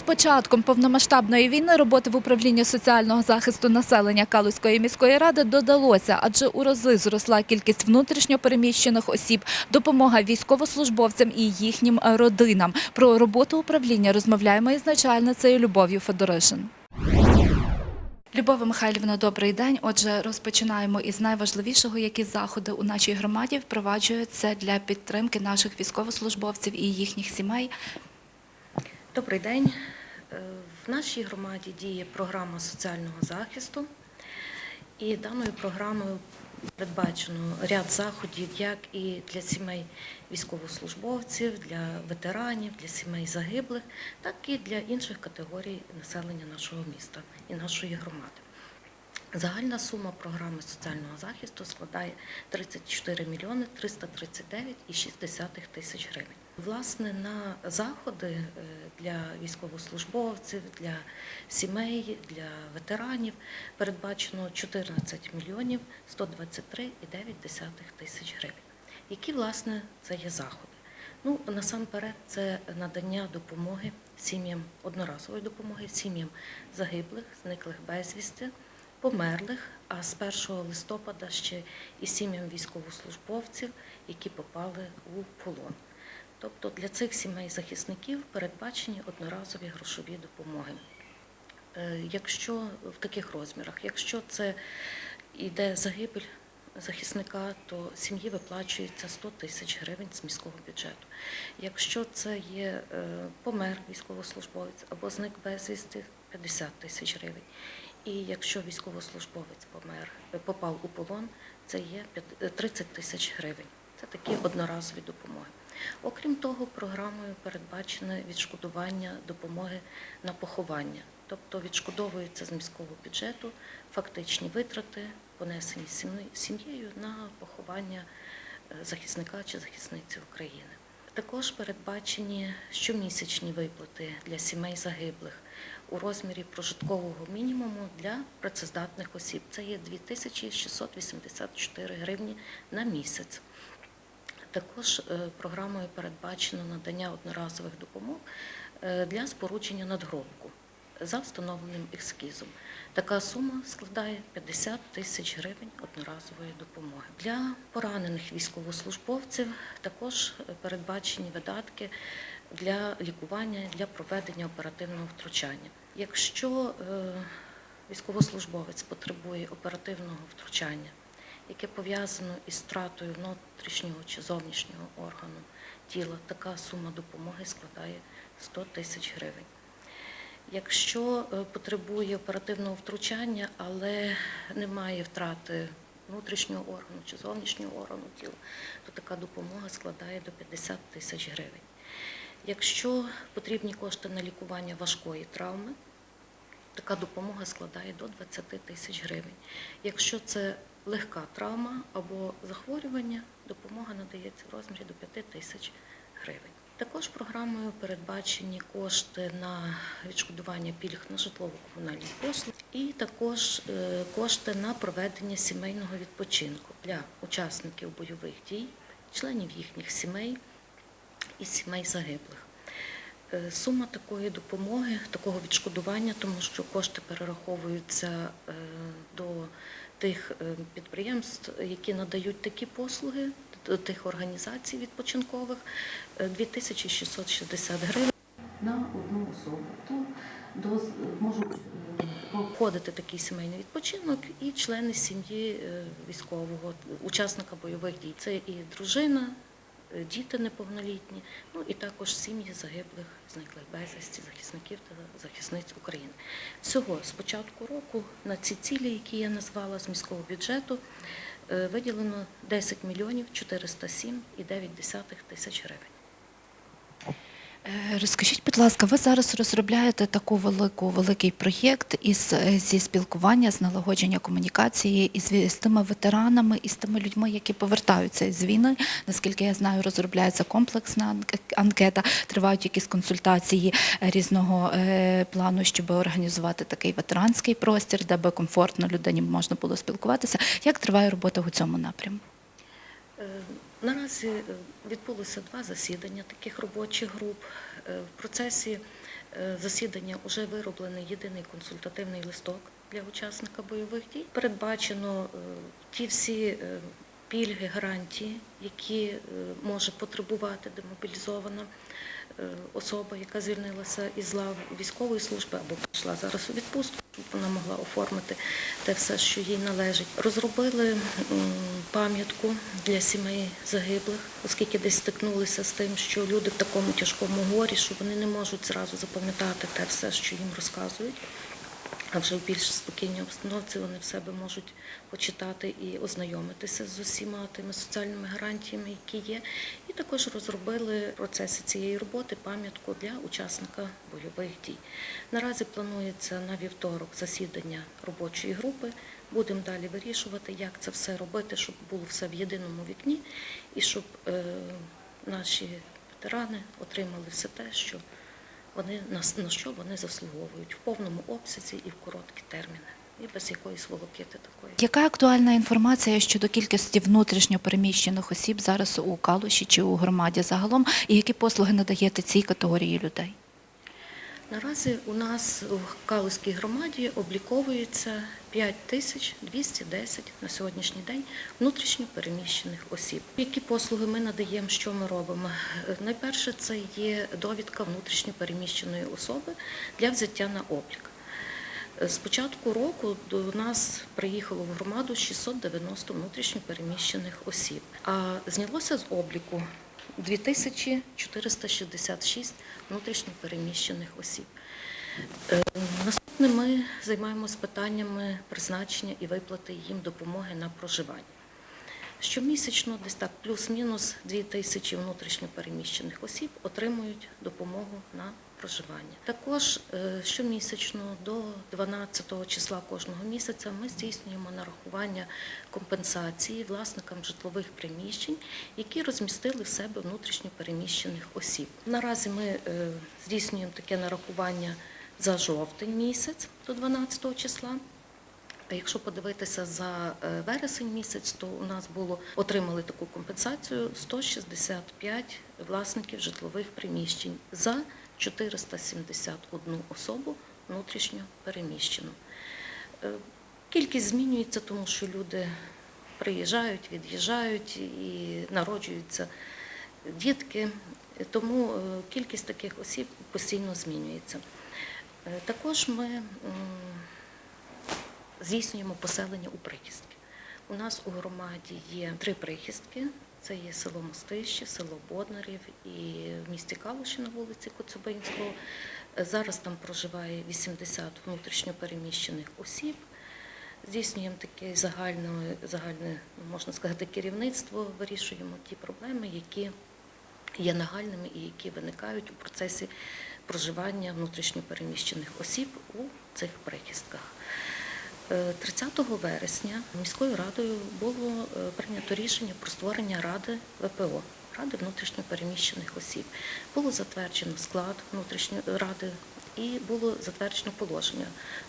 З початком повномасштабної війни роботи в управлінні соціального захисту населення Калузької міської ради додалося, адже у рази зросла кількість внутрішньо переміщених осіб, допомога військовослужбовцям і їхнім родинам. Про роботу управління розмовляємо із начальницею Любов'ю Федоришин. Любова Михайлівна, добрий день. Отже, розпочинаємо із найважливішого, які заходи у нашій громаді впроваджуються для підтримки наших військовослужбовців і їхніх сімей. Добрий день. В нашій громаді діє програма соціального захисту, і даною програмою передбачено ряд заходів як і для сімей військовослужбовців, для ветеранів, для сімей загиблих, так і для інших категорій населення нашого міста і нашої громади. Загальна сума програми соціального захисту складає 34 мільйони 339,6 тисяч гривень. Власне, на заходи е, для військовослужбовців, для сімей, для ветеранів передбачено 14 мільйонів 123,9 тисяч гривень. Які, власне, це є заходи? Ну, насамперед, це надання допомоги сім'ям, одноразової допомоги сім'ям загиблих, зниклих безвісти, померлих, а з 1 листопада ще і сім'ям військовослужбовців, які попали у полон. Тобто для цих сімей захисників передбачені одноразові грошові допомоги. Е, Якщо в таких розмірах, якщо це йде загибель захисника, то сім'ї виплачується 100 тисяч гривень з міського бюджету. Якщо це є е, помер військовослужбовець або зник безвісти 50 тисяч гривень. І якщо військовослужбовець помер, е, попав у полон, це є е, 30 тисяч гривень. Це такі одноразові допомоги. Окрім того, програмою передбачене відшкодування допомоги на поховання, тобто відшкодовуються з міського бюджету фактичні витрати, понесені сім'єю на поховання е, захисника чи захисниці України. Також передбачені щомісячні виплати для сімей загиблих у розмірі прожиткового мінімуму для працездатних осіб. Це є 2684 гривні на місяць. Також е, програмою передбачено надання одноразових допомог е, для спорудження надгробку за встановленим ескізом. Така сума складає 50 тисяч гривень одноразової допомоги. Для поранених військовослужбовців також е, передбачені видатки для лікування, для проведення оперативного втручання. Якщо військовослужбовець потребує оперативного втручання, яке пов'язано із втратою внутрішнього чи зовнішнього органу тіла, така сума допомоги складає 100 тисяч гривень. Якщо е, потребує оперативного втручання, але немає втрати внутрішнього органу чи зовнішнього органу тіла, то така допомога складає до 50 тисяч гривень. Якщо потрібні кошти на лікування важкої травми, така допомога складає до 20 тисяч гривень. Якщо це легка травма або захворювання, допомога надається в розмірі до 5 тисяч гривень. Також програмою передбачені кошти на відшкодування пільг на житлово-комунальні послуги і також е, кошти на проведення сімейного відпочинку для учасників бойових дій, членів їхніх сімей і сімей загиблих. Е, Сума такої допомоги, такого відшкодування, тому що кошти перераховуються е, до тих е, підприємств, які надають такі послуги, до тих організацій відпочинкових, е, 2660 гривень. На одну особу. То до, можуть входити такий сімейний відпочинок і члени сім'ї військового, учасника бойових дій. Це і дружина, діти неповнолітні, ну і також сім'ї загиблих, зниклих безвісті, захисників та захисниць України. Всього з початку року на ці цілі, які я назвала з міського бюджету, е, виділено 10 мільйонів 407,9 тисяч гривень. Е, Розкажіть, будь ласка, ви зараз розробляєте таку велику великий проєкт із е, зі спілкування, з налагодження комунікації із, з тими ветеранами і з тими людьми, які повертаються з війни. Наскільки я знаю, розробляється комплексна анкета, тривають якісь консультації е, різного плану, щоб організувати такий ветеранський простір, де би комфортно людині можна було спілкуватися. Як триває робота у цьому напрямку? Наразі е, відбулося два засідання таких робочих груп. Е, В процесі е, засідання вже вироблений єдиний консультативний листок для учасника бойових дій. Передбачено ті всі пільги, гарантії, які може потребувати демобілізована особа, яка звільнилася із лав військової служби або пішла зараз у відпустку, вона могла оформити те все, що їй належить. Розробили пам'ятку для сімей загиблих, оскільки десь стикнулися з тим, що люди в такому тяжкому горі, що вони не можуть зразу запам'ятати те все, що їм розказують. А вже в більш спокійній обстановці вони в себе можуть почитати і ознайомитися з усіма тими соціальними гарантіями, які є. І також розробили в процесі цієї роботи пам'ятку для учасника бойових дій. Наразі планується на вівторок засідання робочої групи. Будемо далі вирішувати, як це все робити, щоб було все в єдиному вікні і щоб е, наші ветерани отримали все те, що вони на, що вони заслуговують в повному обсязі і в короткі терміни, і без якоїсь волокити такої. Яка актуальна інформація щодо кількості внутрішньо переміщених осіб зараз у Калуші чи у громаді загалом, і які послуги надаєте цій категорії людей? Наразі у нас в Калузькій громаді обліковується 5210 на сьогоднішній день внутрішньо переміщених осіб. Які послуги ми надаємо, що ми робимо? Найперше це є довідка внутрішньо переміщеної особи для взяття на облік. З початку року до нас приїхало в громаду 690 внутрішньо переміщених осіб, а знялося з обліку 2466 внутрішньопереміщених осіб. Е, Наступне ми займаємося питаннями призначення і виплати їм допомоги на проживання. Щомісячно, десь так, плюс-мінус 2 тисячі внутрішньо переміщених осіб отримують допомогу на проживання. Також е, щомісячно до 12 числа кожного місяця ми здійснюємо нарахування компенсації власникам житлових приміщень, які розмістили в себе внутрішньо переміщених осіб. Наразі ми е, здійснюємо таке нарахування за жовтень місяць до 12 числа. Якщо подивитися за е, вересень місяць, то у нас було отримали таку компенсацію 165 власників житлових приміщень за 471 особу внутрішньо переміщену. Е, Кількість змінюється, тому що люди приїжджають, від'їжджають і народжуються дітки, тому е, кількість таких осіб постійно змінюється. Також ми здійснюємо поселення у прихистки. У нас у громаді є три прихистки. Це є село Мостище, село Боднарів і в місті Калуші на вулиці Коцюбинського. Зараз там проживає 80 внутрішньо переміщених осіб. Здійснюємо таке загальне, загальне, можна сказати, керівництво, вирішуємо ті проблеми, які є нагальними і які виникають у процесі проживання внутрішньо переміщених осіб у цих прихистках. Е, 30 вересня міською радою було е, прийнято рішення про створення ради ВПО, ради внутрішньо переміщених осіб. Було затверджено склад внутрішньої ради і було затверджено положення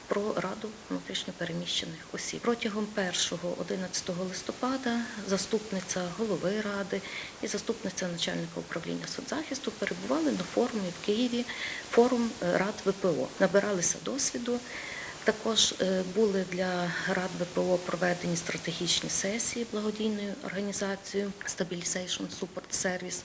про раду внутрішньо переміщених осіб. Протягом 1-11 листопада заступниця голови ради і заступниця начальника управління соцзахисту перебували на форумі в Києві, форум е, рад ВПО. Набиралися досвіду. Також е, були для рад ВПО проведені стратегічні сесії благодійною організацією Stabilization Support Service.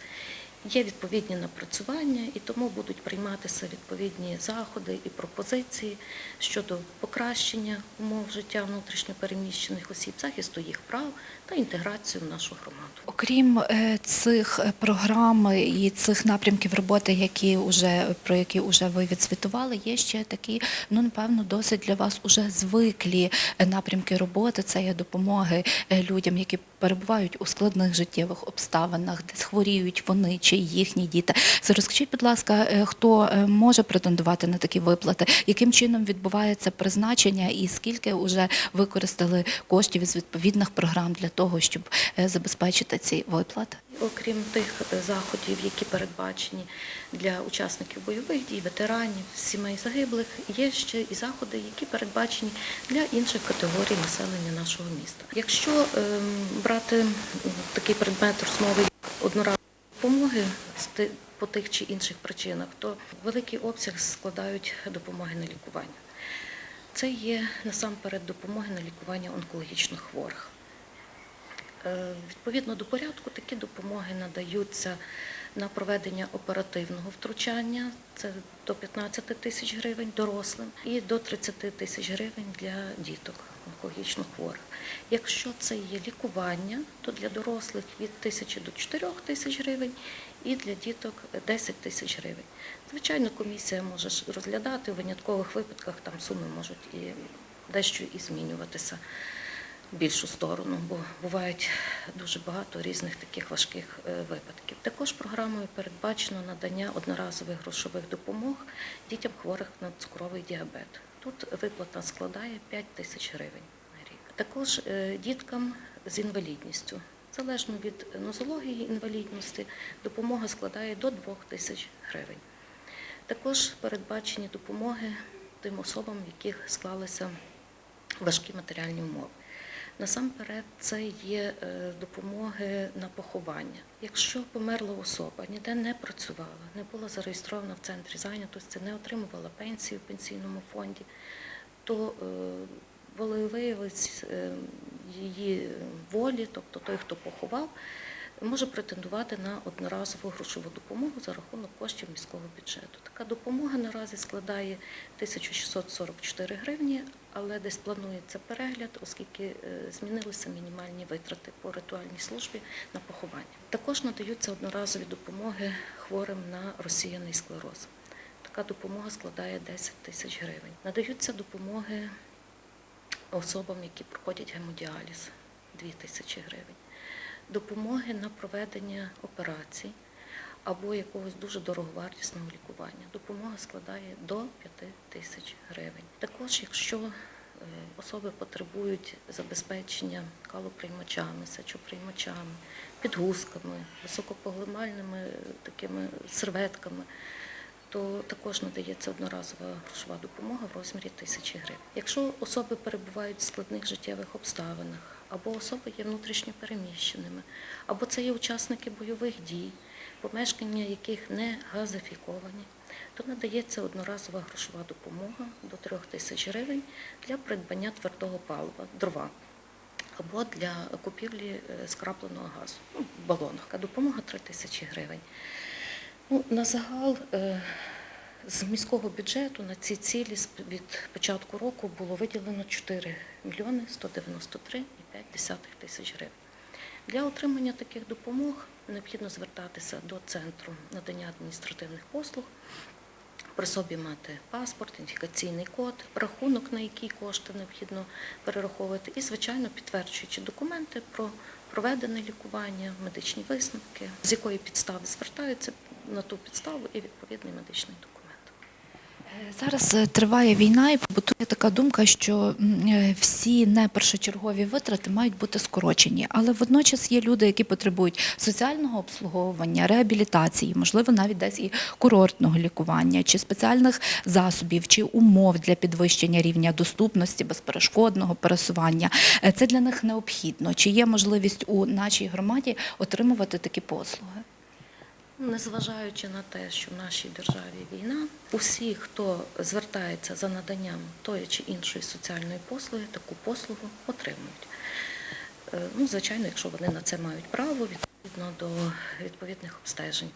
Є відповідні напрацювання, і тому будуть прийматися відповідні заходи і пропозиції щодо покращення умов життя внутрішньопереміщених осіб, захисту їх прав та інтеграцію в нашу громаду. Окрім е, цих е, програм і цих напрямків роботи, які уже про які вже ви відзвітували, є ще такі, ну напевно, досить для вас уже звиклі е, напрямки роботи. Це є допомоги людям, які перебувають у складних життєвих обставинах, де хворіють вони чи їхні діти. Розкажіть, будь ласка, е, хто е, може претендувати на такі виплати, яким чином відбувається призначення і скільки вже використали коштів із відповідних програм для того, щоб е, забезпечити ці виплати? Окрім тих е, заходів, які передбачені для учасників бойових дій, ветеранів, сімей загиблих, є ще і заходи, які передбачені для інших категорій населення нашого міста. Якщо ем, брати такий предмет розмови як одноразові допомоги по тих чи інших причинах, то великий обсяг складають допомоги на лікування. Це є насамперед допомоги на лікування онкологічно хворих. Е, Відповідно до порядку, такі допомоги надаються на проведення оперативного втручання, це до 15 тисяч гривень дорослим, і до 30 тисяч гривень для діток онкологічно хворих. Якщо це є лікування, то для дорослих від 1000 до 4 тисяч гривень і для діток 10 тисяч гривень. Звичайно, комісія може розглядати, у виняткових випадках там суми можуть і дещо і змінюватися більшу сторону, бо бувають дуже багато різних таких важких е, випадків. Також програмою передбачено надання одноразових грошових допомог дітям хворих на цукровий діабет. Тут виплата складає 5 тисяч гривень на рік. Також е, діткам з інвалідністю. Залежно від нозології інвалідності, допомога складає до 2 тисяч гривень. Також передбачені допомоги тим особам, в яких склалися важкі матеріальні умови. Насамперед, це є е, допомоги на поховання. Якщо померла особа, ніде не працювала, не була зареєстрована в центрі зайнятості, не отримувала пенсію в пенсійному фонді, то е, волевиявець е, її волі, тобто той, хто поховав, може претендувати на одноразову грошову допомогу за рахунок коштів міського бюджету. Така допомога наразі складає 1644 гривні, але десь планується перегляд, оскільки е, змінилися мінімальні витрати по ритуальній службі на поховання. Також надаються одноразові допомоги хворим на розсіяний склероз. Така допомога складає 10 тисяч гривень. Надаються допомоги особам, які проходять гемодіаліз 2 тисячі гривень. Допомоги на проведення операцій або якогось дуже дороговартісного лікування. Допомога складає до 5 тисяч гривень. Також, якщо е, особи потребують забезпечення калоприймачами, сечоприймачами, підгузками, високопоглимальними е, такими серветками, то також надається одноразова грошова допомога в розмірі тисячі гривень. Якщо особи перебувають в складних життєвих обставинах, або особи є внутрішньо переміщеними, або це є учасники бойових дій, помешкання яких не газифіковані, то надається одноразова грошова допомога до 3 тисяч гривень для придбання твердого палива, дрова або для купівлі е, скрапленого газу ну, в балонах. Допомога 3 тисячі гривень. Ну, на загал е, з міського бюджету на ці цілі від початку року було виділено 4 мільйони 193,5 тисяч гривень. Для отримання таких допомог необхідно звертатися до центру надання адміністративних послуг, при собі мати паспорт, ідентифікаційний код, рахунок, на який кошти необхідно перераховувати, і, звичайно, підтверджуючи документи про проведене лікування, медичні висновки, з якої підстави звертаються на ту підставу і відповідний медичний документ. Зараз е, триває війна і побутує така думка, що е, всі непершочергові витрати мають бути скорочені. Але водночас є люди, які потребують соціального обслуговування, реабілітації, можливо, навіть десь і курортного лікування, чи спеціальних засобів, чи умов для підвищення рівня доступності, безперешкодного пересування. Е, Це для них необхідно. Чи є можливість у нашій громаді отримувати такі послуги? Незважаючи на те, що в нашій державі війна, усі, хто звертається за наданням тої чи іншої соціальної послуги, таку послугу отримують. Е, Ну, звичайно, якщо вони на це мають право, відповідно до відповідних обстежень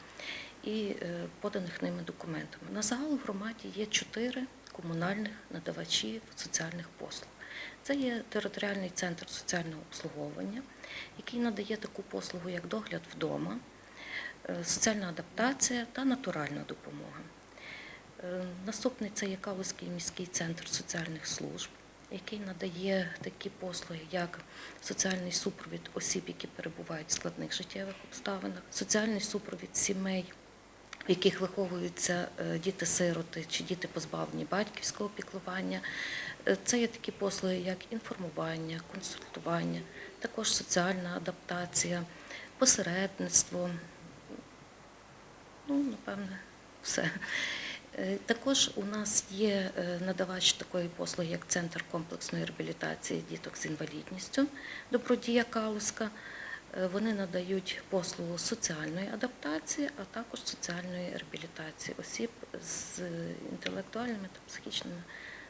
і е, поданих ними документами. На загал в громаді є чотири комунальних надавачі соціальних послуг. Це є територіальний центр соціального обслуговування, який надає таку послугу, як догляд вдома соціальна адаптація та натуральна допомога. Е, Наступний це є Калузький міський центр соціальних служб, який надає такі послуги, як соціальний супровід осіб, які перебувають в складних життєвих обставинах, соціальний супровід сімей, в яких виховуються е, діти-сироти чи діти позбавлені батьківського піклування. Е, Це є такі послуги, як інформування, консультування, також соціальна адаптація, посередництво. Ну, напевне, все. Е, Також у нас є е, надавач такої послуги, як Центр комплексної реабілітації діток з інвалідністю Добродія Калуська. Е, Вони надають послугу соціальної адаптації, а також соціальної реабілітації осіб з інтелектуальними та психічними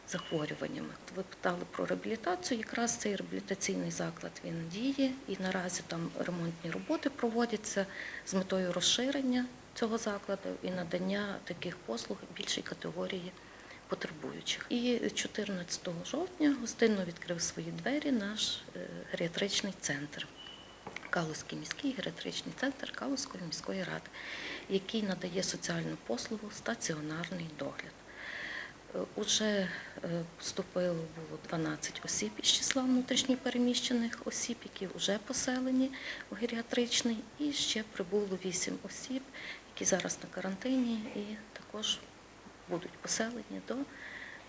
захворюваннями. Ви питали про реабілітацію. Якраз цей реабілітаційний заклад він діє, і наразі там ремонтні роботи проводяться з метою розширення цього закладу і надання таких послуг більшій категорії потребуючих. І 14 жовтня гостинно відкрив свої двері наш е, геріатричний центр. Калузький міський геріатричний центр Калузької міської ради, який надає соціальну послугу стаціонарний догляд. Е, Уже е, поступило було 12 осіб із числа внутрішньопереміщених осіб, які вже поселені у геріатричний, і ще прибуло 8 осіб, які зараз на карантині і також будуть поселені до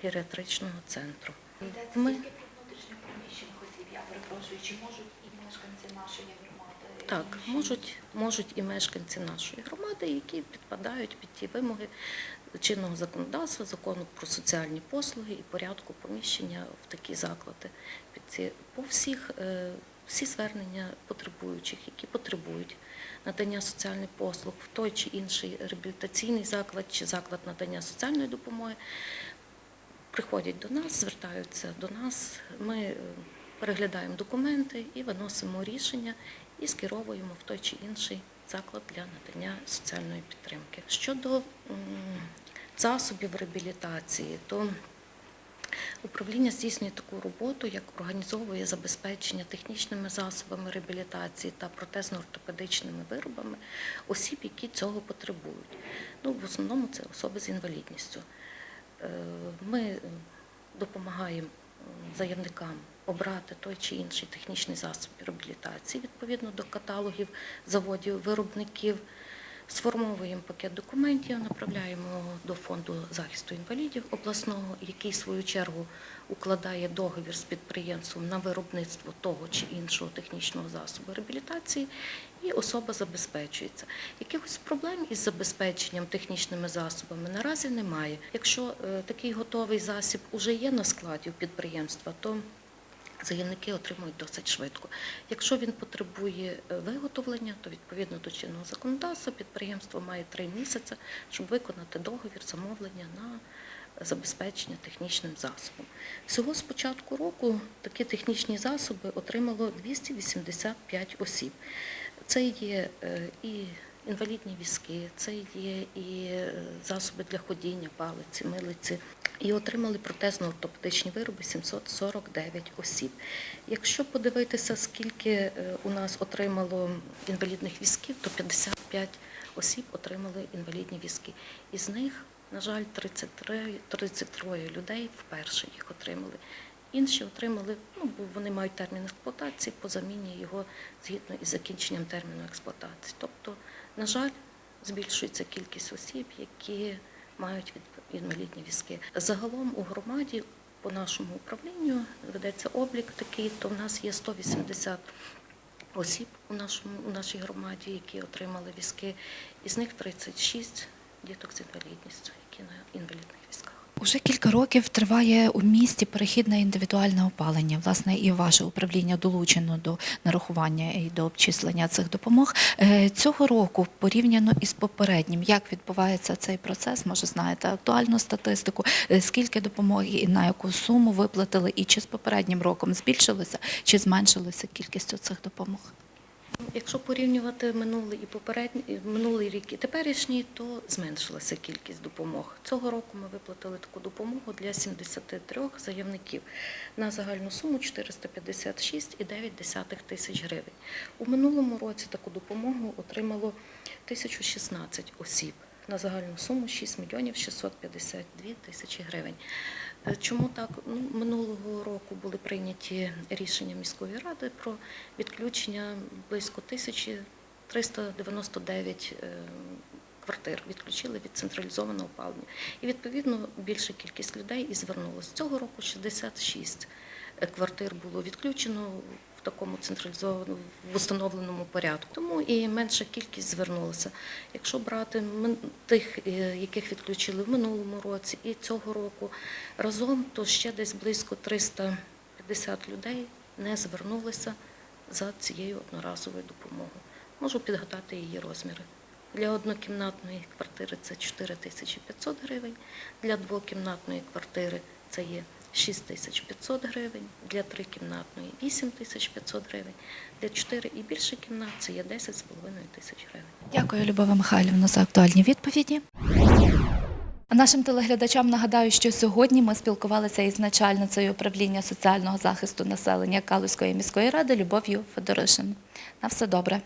геріатричного центру. Йдеться Ми- тільки про внутрішньо осіб. Я перепрошую, чи можуть і мешканці нашої громади? Так, можуть, можуть і мешканці нашої громади, які підпадають під ті вимоги чинного законодавства, закону про соціальні послуги і порядку поміщення в такі заклади. По всіх е, всі звернення потребуючих, які потребують надання соціальних послуг в той чи інший реабілітаційний заклад чи заклад надання соціальної допомоги, приходять до нас, звертаються до нас. Ми е, переглядаємо документи і виносимо рішення і скеровуємо в той чи інший заклад для надання соціальної підтримки. Щодо засобів реабілітації, то управління здійснює таку роботу, як організовує забезпечення технічними засобами реабілітації та протезно-ортопедичними виробами осіб, які цього потребують. Ну, в основному це особи з інвалідністю. Е, Ми допомагаємо заявникам обрати той чи інший технічний засіб реабілітації відповідно до каталогів заводів, виробників. Сформовуємо пакет документів, направляємо до фонду захисту інвалідів обласного, який в свою чергу укладає договір з підприємством на виробництво того чи іншого технічного засобу реабілітації, і особа забезпечується. Якихось проблем із забезпеченням технічними засобами наразі немає. Якщо е, такий готовий засіб уже є на складі у підприємства, то заявники отримують досить швидко. Якщо він потребує е, виготовлення, то відповідно до чинного законодавства підприємство має три місяці, щоб виконати договір замовлення на забезпечення технічним засобом. Всього з початку року такі технічні засоби отримало 285 осіб. Це є е, і інвалідні візки, це є і е, засоби для ходіння, палиці, милиці. І отримали протезно-ортопедичні вироби 749 осіб. Якщо подивитися, скільки е, у нас отримало інвалідних візків, то 55 осіб отримали інвалідні візки. Із них, на жаль, 33, 33 людей вперше їх отримали. Інші отримали, ну, бо вони мають термін експлуатації по заміні його згідно із закінченням терміну експлуатації. Тобто, на жаль, збільшується кількість осіб, які мають інвалідні візки. Загалом у громаді по нашому управлінню ведеться облік такий, то в нас є 180 осіб у, нашому, у нашій громаді, які отримали візки. Із них 36 діток з інвалідністю, які на інвалідних візках. Уже кілька років триває у місті перехід на індивідуальне опалення. Власне, і ваше управління долучено до нарахування і до обчислення цих допомог. Е, Цього року, порівняно із попереднім, як відбувається цей процес? Може, знаєте актуальну статистику, Е, скільки допомоги і на яку суму виплатили, і чи з попереднім роком збільшилося, чи зменшилося кількістю цих допомог? Якщо порівнювати минулий і попередній минулий рік і теперішній, то зменшилася кількість допомог. Цього року ми виплатили таку допомогу для 73 заявників на загальну суму 456,9 тисяч гривень. У минулому році таку допомогу отримало 1016 осіб на загальну суму 6 мільйонів 652 тисячі гривень. Е, Чому так? Ну, минулого року були прийняті рішення міської ради про відключення близько 1399 е, квартир. Відключили від централізованого опалення. І відповідно більша кількість людей і звернулася. Цього року 66 квартир було відключено такому централізованому в установленому порядку. Тому і менша кількість звернулася. Якщо брати тих, е, яких відключили в минулому році і цього року разом, то ще десь близько 350 людей не звернулися за цією одноразовою допомогою. Можу підгадати її розміри. Для однокімнатної квартири це 4500 гривень, для двокімнатної квартири це є 6500 гривень, для трикімнатної 8500 гривень, для 4 і більше кімнат це є 10,5 тисяч гривень. Дякую, Любова Михайлівна, за актуальні відповіді. А Нашим телеглядачам нагадаю, що сьогодні ми спілкувалися із начальницею управління соціального захисту населення Калузької міської ради Любов'ю Федоришин. На все добре.